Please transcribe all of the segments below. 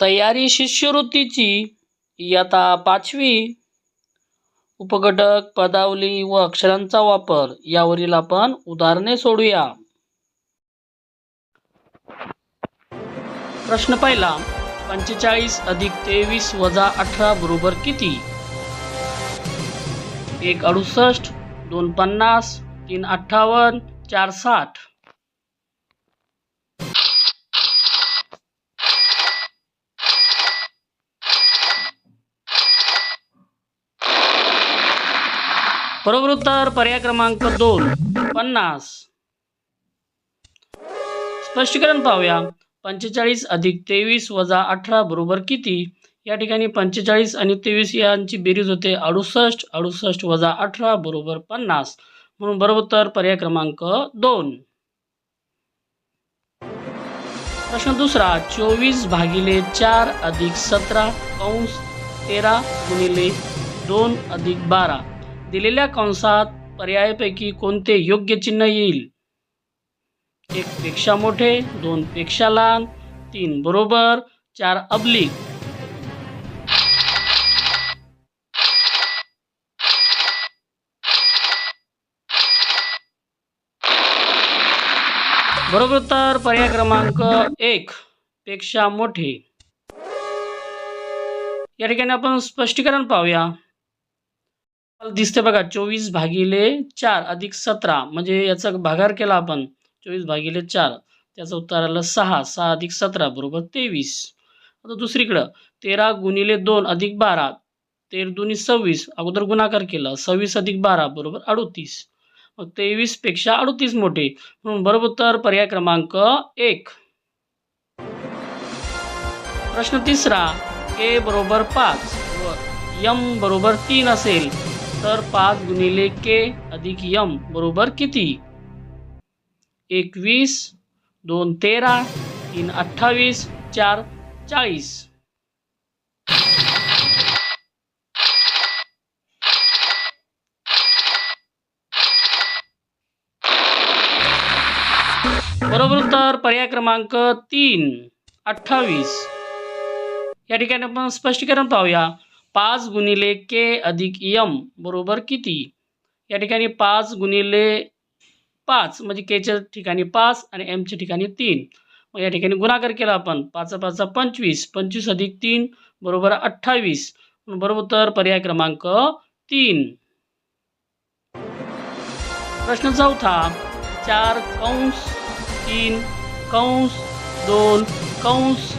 तयारी शिष्यवृत्तीची इयत्ता पाचवी उपघटक पदावली व अक्षरांचा वापर यावरील आपण उदाहरणे सोडूया. प्रश्न पहिला पंचेचाळीस अधिक तेवीस वजा अठरा बरोबर किती? एक अडुसष्ट दोन पन्नास तीन अठ्ठावन्न चार साठ. बरोबर उत्तर पर्याय क्रमांक दोन पन्नास. स्पष्टीकरण पाहूया. पंचेचाळीस अधिक तेवीस वजा अठरा बरोबर किती? या ठिकाणी पंचेचाळीस आणि तेवीस यांची बेरीज होते अडुसष्ट अडुसष्ट वजा अठरा बरोबर पन्नास. म्हणून बरोबर पर्याय क्रमांक दोन. प्रश्न दुसरा चोवीस भागिले चार अधिक सतरा कंस तेरा गुणिले दोन अधिक बारा. दिलेल्या कंसात पर्यायापैकी कोणते योग्य चिन्ह येईल? एक पेक्षा मोठे दोन पेक्षा लहान तीन बरोबर चार अब्लिक. बरोबर तर पर्याय क्रमांक एक पेक्षा मोठे. या ठिकाणी आपण स्पष्टीकरण पाहूया. दिसते बघा चोवीस भागिले चार अधिक सतरा म्हणजे याचा भागार केला आपण चोवीस भागिले चार. त्याचं उत्तर आलं सहा सहा अधिक सतरा बरोबर तेवीस. आता दुसरीकडं तेरा गुणिले दोन अधिक बारा तेर दोन्ही सव्वीस अगोदर गुणाकार केला सव्वीस अधिक बारा बरोबर अडोतीस. मग तेवीसपेक्षा अडोतीस मोठे म्हणून बरोबर उत्तर पर्याय क्रमांक एक. प्रश्न तिसरा ए बरोबर पाच व यम बरोबर तीन असेल. तर पाच गुणिले के अधिक यम बरोबर किती? एकवीस, दोन तेरा, तीन अठ्ठावीस, चार चाळीस. बरोबर उत्तर, पर्याय क्रमांक तीन, अठ्ठावीस. या स्पष्टीकरण पाहूया. पाच गुणिले के अधिक यम बरोबर किती? या ठिकाणी पाच गुणिले पाच म्हणजे केच्या ठिकाणी पाच आणि एमच्या ठिकाणी तीन. मग या ठिकाणी गुणाकार केला आपण. पाच पाच पंचवीस. पंचवीस अधिक तीन बरोबर अठ्ठावीस. बरोबर तर पर्याय क्रमांक तीन. प्रश्न चौथा. चार कंस तीन कंस दोन कंस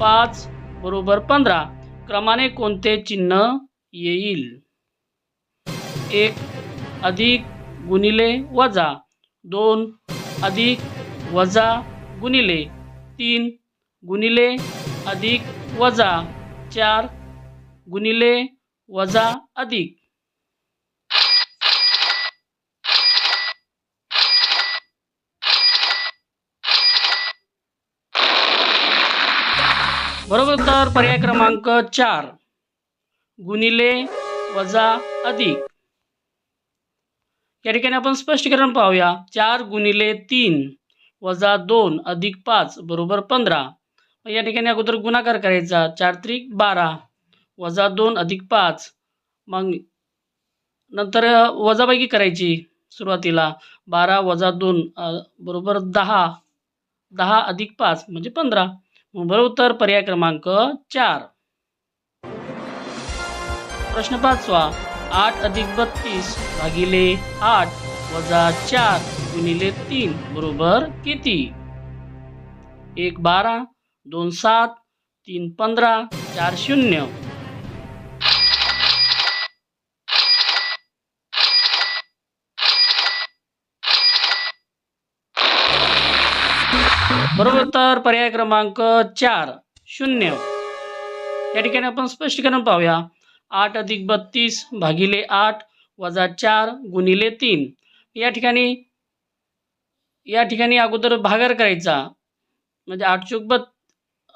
पाच बरोबर पंधरा. क्रमाने कोणते चिन्ह येईल? एक अधिक गुणिले वजा. दोन अधिक वजा गुणिले. तीन गुणिले अधिक वजा. चार गुणिले वजा अधिक. बरोबर तर पर्याय क्रमांक चार गुणिले वजा अधिक. या ठिकाणी आपण स्पष्टीकरण पाहूया. चार गुणिले तीन वजा दोन अधिक पाच बरोबर पंधरा. या ठिकाणी अगोदर गुणाकार करायचा. चार त्रिक बारा वजा दोन अधिक पाच. मग नंतर वजाबाकी करायची सुरुवातीला. बारा वजा दोन बरोबर दहा. दहा अधिक पाच म्हणजे पंधरा. बरोबर उत्तर पर्याय क्रमांक चार. प्रश्न पाचवा आठ अधिक बत्तीस भागिले आठ वजा चार गुणिले तीन बरोबर किती? एक बारा दोन सात तीन पंधरा चार शून्य. बरोबर तर पर्याय क्रमांक चार शून्य. या ठिकाणी आपण स्पष्टीकरण पाहूया. आठ अधिक बत्तीस भागिले आठ वजा चार गुणिले तीन. या ठिकाणी या ठिकाणी अगोदर भागार करायचा. म्हणजे आठ चूक बत्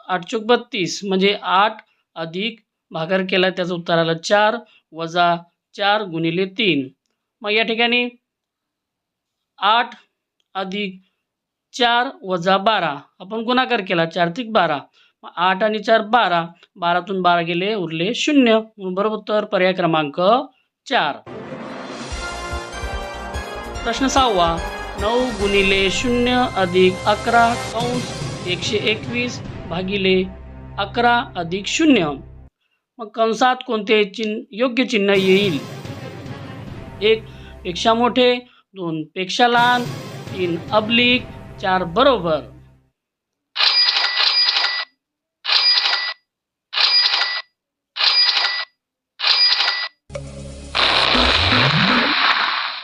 आठ चूक बत्तीस म्हणजे आठ अधिक भागार केला त्याचं उत्तर आलं चार वजा चार गुणिले तीन. मग या ठिकाणी आठ अधिक चार वजा बारा. आपण गुणाकार केला चार तिक बारा. आठ आणि चार बारा. बारातून बारा गेले उरले शून्य. बरोबर उत्तर पर्याय क्रमांक चार. प्रश्न सहावा. नऊ गुणिले शून्य अधिक अकरा कंस एकशे एकवीस भागिले अकरा अधिक शून्य. मग कंसात कोणते चिन्ह योग्य चिन्ह येईल? एक पेक्षा मोठे. दोन पेक्षा लहान. तीन अब्लिक. चार बरोबर.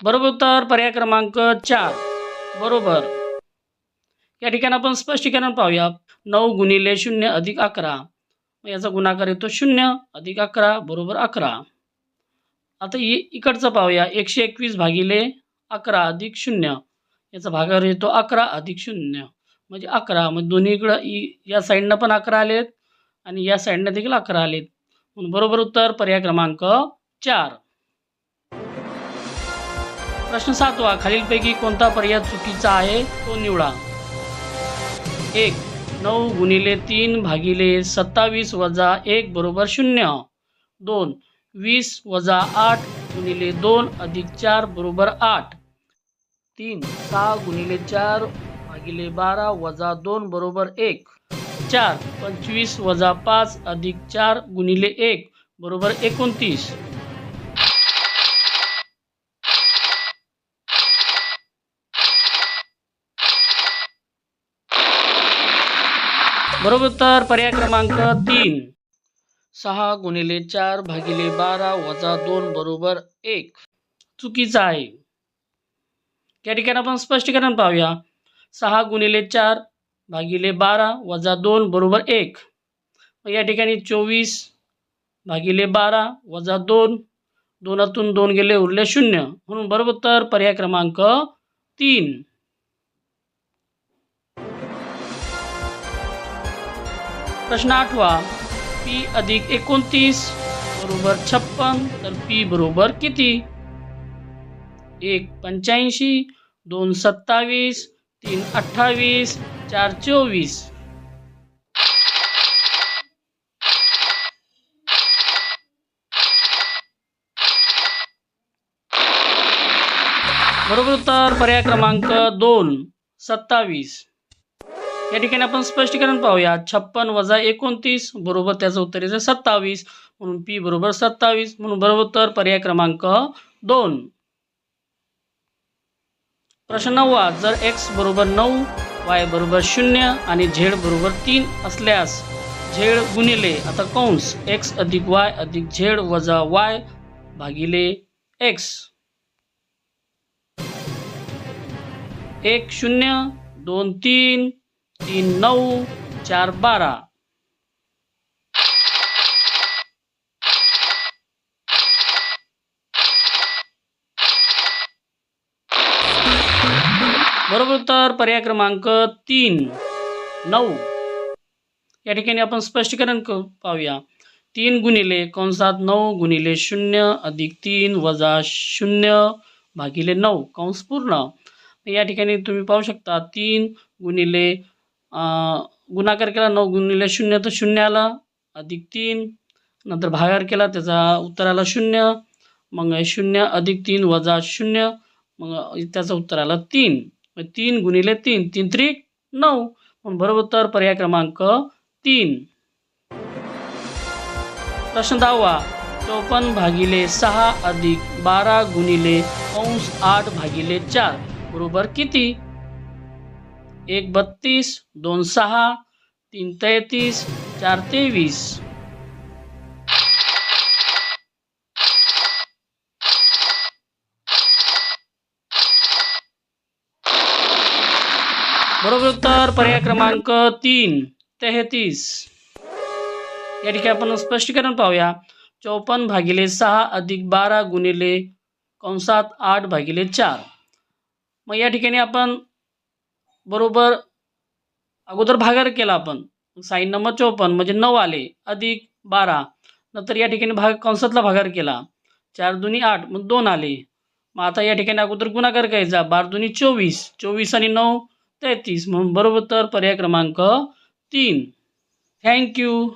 बरोबर उत्तर पर्याय क्रमांक चार. बरोबर. या ठिकाणी आपण स्पष्टीकरण पाहूया. नऊ गुणिले शून्य अधिक अकरा. याचा गुणाकार येतो शून्य अधिक अकरा बरोबर अकरा. आता इकडचं पाहूया. एकशे एकवीस भागिले अकरा अधिक शून्य. याचा भागाकार येतो अकरा अधिक शून्य. म्हणजे अकरा. म्हणजे दोन्हीकडं इ या साईडनं पण अकरा आलेत आणि या साईडनं देखील अकरा आलेत. म्हणून बरोबर उत्तर पर्याय क्रमांक चार. प्रश्न सातवा. खालीलपैकी कोणता पर्याय चुकीचा आहे? तो निवडा. एक. नऊ गुणिले तीन भागिले सत्तावीस वजा एक बरोबर शून्य. दोन. वीस वजा आठ गुणिले दोन अधिक चार बरोबर आठ. तीन सहा गुणिले चार भागिले बारा वजा दोन बरोबर एक. चार पंचवीस वजा पाच अधिक चार गुणिले एक बरोबर एकोणतीस. बरोबर उत्तर पर्याय क्रमांक तीन. सहा गुणिले चार भागिले बारा वजा दोन बरोबर एक. चुकीचा आहे. या ठिकाणी आपण स्पष्टीकरण पाहूया. सहा गुणिले चार भागिले बारा वजा दोन बरोबर एक. या ठिकाणी चोवीस भागिले बारा वजा दोन. दोनातून दोन गेले उरले शून्य. म्हणून बरोबर तर पर्याय क्रमांक तीन. प्रश्न आठवा. पी अधिक एकोणतीस बरोबर छप्पन तर पी बरोबर किती? एक पंच्याऐंशी दोन सत्तावीस तीन अठ्ठावीस चार चोवीस. बरोबर उत्तर पर्याय क्रमांक दोन सत्तावीस. या ठिकाणी आपण स्पष्टीकरण पाहूया. छप्पन वजा एकोणतीस बरोबर त्याचं उत्तर येतं सत्तावीस. म्हणून पी बरोबर सत्तावीस. म्हणून बरोबर उत्तर पर्याय क्रमांक दोन. प्रश्न नववा जर एक्स बरोबर नऊ वाय बरोबर शून्य आणि झेड बरोबर तीन असल्यास झेड गुणिले आता कंस एक्स अधिक वाय अधिक झेड वजा वाय भागिले एक्स एक शून्य दोन तीन तीन नऊ चार बारा. बरोबर उत्तर पर्याय क्रमांक तीन. नऊ. या ठिकाणी आपण स्पष्टीकरण क पाहूया. तीन गुणिले कंसात नऊ गुणिले शून्य अधिक तीन वजा शून्य भागिले नऊ. कंस पूर्ण. या ठिकाणी तुम्ही पाहू शकता तीन गुणिले गुणाकार केला नऊ गुणिले शून्य तर शून्य आला अधिक तीन. नंतर भागाकार केला त्याचा उत्तर आला शून्य. मग शून्य अधिक तीन वजा शून्य. मग त्याचं उत्तर आलं तीन. मग तीन गुणिले तीन तीन त्रिक नऊ. म्हणून बरोबर उत्तर पर्याय क्रमांक तीन. प्रश्न दहावा. चौपन्न भागिले सहा अधिक बारा गुणिले अंश आठ भागिले चार. बरोबर किती? एक बत्तीस दोन सहा तीन तेहतीस चार तेवीस. बरोबर उत्तर पर्याय क्रमांक तीन तेहतीस. या ठिकाणी आपण स्पष्टीकरण पाहूया. चौपन्न भागिले सहा अधिक बारा गुणिले कंसात आठ भागिले चार. मग या ठिकाणी आपण बरोबर अगोदर भागार केला आपण. साईन नंबर चौपन्न म्हणजे नऊ आले अधिक बारा. नंतर या ठिकाणी भाग कंसातला भागार केला. चार दुनी आठ मग दोन आले. मग आता या ठिकाणी अगोदर गुणाकार करायचा. बार दुनी चोवीस चोवीस आणि नऊ तेहतीस म्हणून बरोबर तर पर्याय क्रमांक तीन. थँक्यू